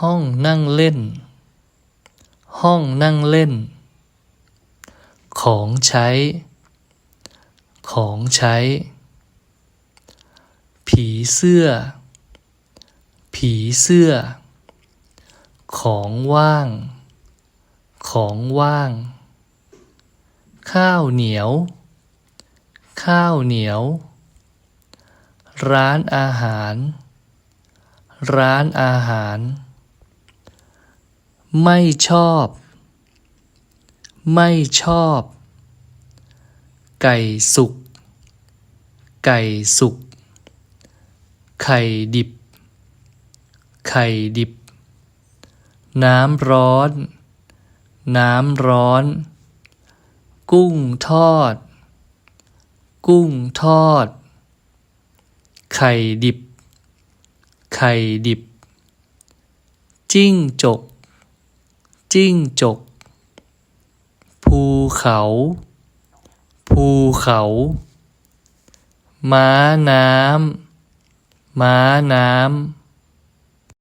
ห้องนั่งเล่น ห้องนั่งเล่น ของใช้ ของใช้ ผีเสื้อ ผีเสื้อ ของว่าง ของว่าง ข้าวเหนียว ข้าวเหนียว ร้านอาหาร ร้านอาหาร ไม่ชอบ ไม่ชอบ ไก่สุก ไก่สุก ไข่ดิบ ไข่ดิบ น้ำร้อน น้ำร้อน กุ้งทอด กุ้งทอด ไข่ดิบ ไข่ดิบ จิ้งจก จิ้งจก ภูเขา ภูเขา ม้าน้ำ ม้าน้ำ